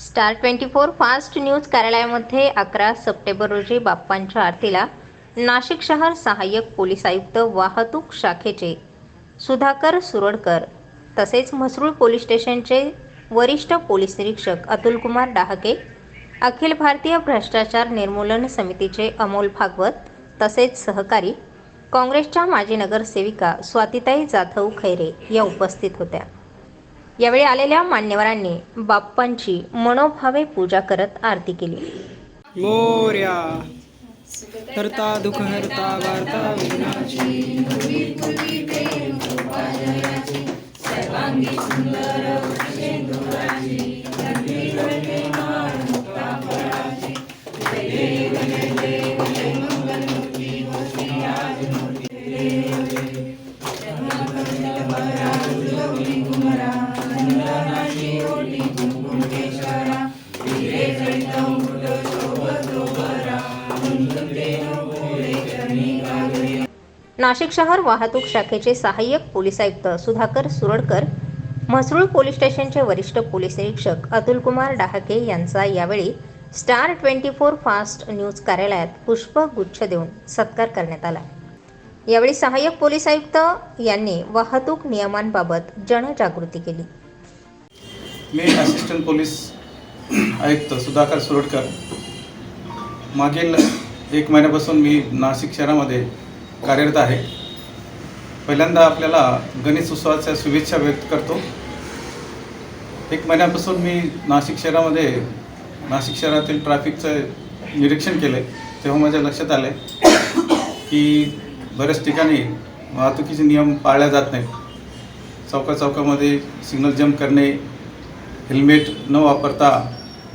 Star twenty four fast news कार्यालयामध्ये अकरा September रोजी बाप्पांच्या आरतीला नाशिक शहर सहाय्यक पोलीस आयुक्त वाहतूक शाखेचे सुधाकर सुरडकर तसेच म्हसरूळ पोलीस स्टेशनचे वरिष्ठ पोलीस निरीक्षक अतुलकुमार डाहके अखिल भारतीय भ्रष्टाचार निर्मूलन समितीचे अमोल भागवत तसेच सहकारी काँग्रेसच्या माजी नगरसेविका स्वातिताई जाधव खैरे या उपस्थित होत्या. यावेळी आलेल्या मान्यवरांनी बाप्पांची मनोभावे पूजा करत आरती केली. मोर्या हरता दुःख हरता वार्ता विघ्नाची. नाशिक शहर वाहतूक शाखेचे सहाय्यक पोलीस आयुक्त सुधाकर सुरडकर म्हसरूळ पोलीस स्टेशनचे वरिष्ठ पोलीस निरीक्षक अतुलकुमार डहाके यांचा यावेळी star twenty four fast news कार्यालयात पुष्पगुच्छ देऊन सत्कार करण्यात आला. यावेळी सहाय्यक पोलीस आयुक्त यांनी वाहतूक नियमांबाबत जनजागृती केली. मी असिस्टंट पोलीस आयुक्त सुधाकर सुरडकर. मागील एक महिन्यापासून मी नाशिक शहरामध्ये कार्यरत आहे. पहिल्यांदा आपल्याला गणेश उत्सवाच्या शुभेच्छा व्यक्त करतो. एक महिन्यापासून मी नाशिक शहरामध्ये नाशिक शहरातील ट्रॅफिकचं निरीक्षण केलं आहे तेव्हा माझ्या लक्षात आलं की बऱ्याच ठिकाणी वाहतुकीचे नियम पाळल्या जात नाहीत. चौका चौकामध्ये सिग्नल जम्प करणे हेल्मेट न वापरता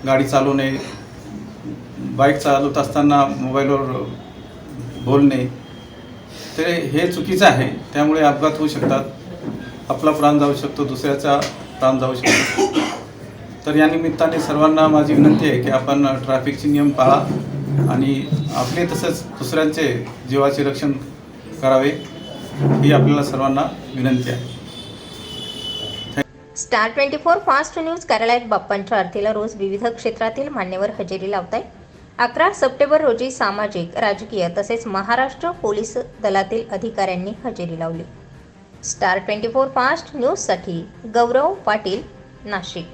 गाडी चालवणे बाईक चालवत असताना मोबाईलवर बोलणे तर हे चुकीचं आहे. त्यामुळे अपघात होऊ शकतात. आपला प्राण जाऊ शकतो दुसऱ्याचा प्राण जाऊ शकतो. तर या निमित्ताने सर्वांना माझी विनंती आहे की आपण ट्रॅफिकचे नियम पाळा आणि आपले तसंच दुसऱ्यांचे जीवाचे रक्षण करावे ही आपल्याला सर्वांना विनंती आहे. Star twenty four fast news कार्यालयात बाप्पांच्या आरतीला रोज विविध क्षेत्रातील मान्यवर हजेरी लावत आहे अकरा सप्टेंबर रोजी सामाजिक राजकीय तसेच महाराष्ट्र पोलीस दलातील अधिकाऱ्यांनी हजेरी लावली. स्टार ट्वेंटी फोर फास्ट न्यूजसाठी गौरव पाटील नाशिक.